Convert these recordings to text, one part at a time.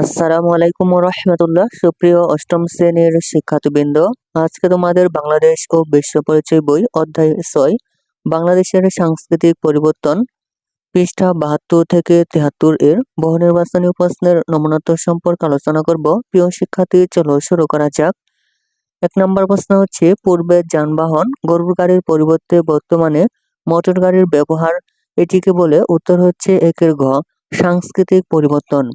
আসসালামু আলাইকুম রহমতুল্লাহ সুপ্রিয় অষ্টম শ্রেণির শিক্ষার্থীবৃন্দ। আজকে তোমাদের বাংলাদেশ ও বিশ্ব পরিচয় বই অধ্যায় ছয়, বাংলাদেশের সাংস্কৃতিক পরিবর্তন, পৃষ্ঠা বাহাত্তর থেকে তেহাত্তর এর বহু নির্বাচনী প্রশ্নের নমুনাত্ব সম্পর্কে আলোচনা করব। প্রিয় শিক্ষার্থী, চলো শুরু করা যাক। এক নম্বর প্রশ্ন হচ্ছে, পূর্বে যানবাহন গরুর গাড়ির পরিবর্তে বর্তমানে মোটর গাড়ির ব্যবহার, এটিকে বলে উত্তর হচ্ছে একের ঘ, সাংস্কৃতিক পরিবর্তন।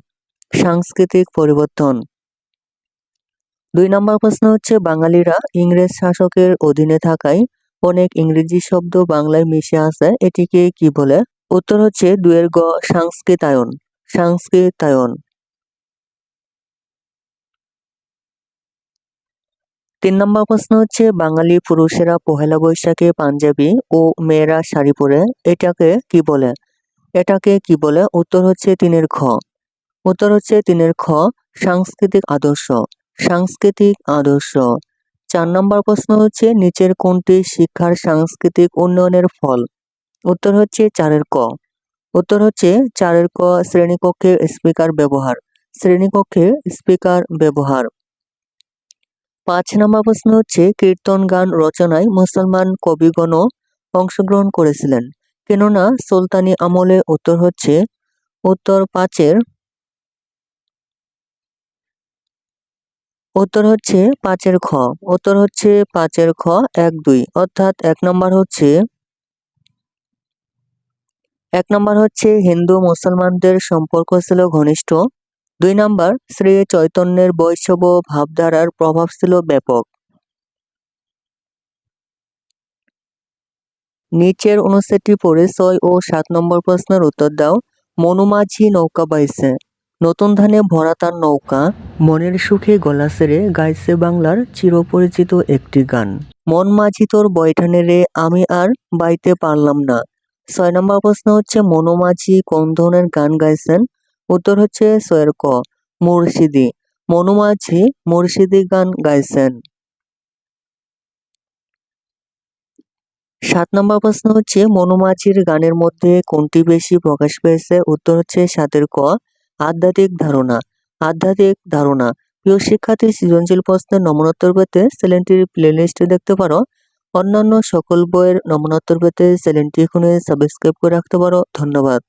সাংস্কৃতিক পরিবর্তন। দুই নম্বর প্রশ্ন হচ্ছে, বাঙালিরা ইংরেজ শাসকের অধীনে থাকায় অনেক ইংরেজি শব্দ বাংলায় মিশে আছে। এটিকে কি বলে? উত্তর হচ্ছে, দুয়ের গ, সংস্কৃতায়ন। সংস্কৃতায়ন। তিন নম্বর প্রশ্ন হচ্ছে, বাঙালি পুরুষেরা পহেলা বৈশাখে পাঞ্জাবি ও মেয়েরা শাড়ি পরে এটাকে কি বলে? এটাকে কি বলে? উত্তর হচ্ছে, তিনের খ উত্তর হচ্ছে তিনের খ, সাংস্কৃতিক আদর্শ। সাংস্কৃতিক আদর্শ। চার নম্বর প্রশ্ন হচ্ছে, নিচের কোনটি শিক্ষার সাংস্কৃতিক উন্নয়নের ফল? উত্তর হচ্ছে চারের ক। উত্তর হচ্ছে চারের ক শ্রেণীকক্ষে স্পিকার ব্যবহার। শ্রেণীকক্ষে স্পিকার ব্যবহার। পাঁচ নম্বর প্রশ্ন হচ্ছে, কীর্তন গান রচনায় মুসলমান কবিগণ অংশগ্রহণ করেছিলেন। কেননা, সুলতানি আমলে উত্তর হচ্ছে, উত্তর পাঁচের উত্তর হচ্ছে পাঁচের খ। উত্তর হচ্ছে পাঁচের খ, এক, দুই। অর্থাৎ এক নম্বর হচ্ছে, এক নম্বর হচ্ছে হিন্দু মুসলমানদের সম্পর্ক ছিল ঘনিষ্ঠ। দুই নম্বর, শ্রী চৈতন্যের বৈষ্ণব ভাবধারার প্রভাব ছিল ব্যাপক। নিচের অনুচ্ছেদটি পড়ে ছয় ও সাত নম্বর প্রশ্নের উত্তর দাও। মনুমাঝি নৌকা বাইছে। নতুন ধানে ভরা তার নৌকা মনের সুখে গলা সেরে গাইছে বাংলার চিরপরিচিত একটি গান। মন মাঝি তোর বৈঠানে রে, আমি আর বাইতে পারলাম না। ছয় নম্বর প্রশ্ন হচ্ছে মনোমাঝি কোন ধরনের গান গাইছেন? উত্তর হচ্ছে ছয়ের ক, মুর্শিদি। মনোমাঝি মুর্শিদি গান গাইছেন। সাত নম্বর প্রশ্ন হচ্ছে মনোমাঝির গানের মধ্যে কোনটি বেশি প্রকাশ পেয়েছে? উত্তর হচ্ছে, সাতের ক আধ্যাত্মিক ধারণা আধ্যাত্মিক ধারণা। প্রিয় শিক্ষার্থী, সৃজনশীল প্রশ্নের নমনোত্তর পেতে চ্যানেলটির প্লেলিস্টে দেখতে পারো। অন্যান্য সকল বইয়ের নমনোত্তর পেতে চ্যানেলটি এখনই সাবস্ক্রাইব করে রাখতে পারো। ধন্যবাদ।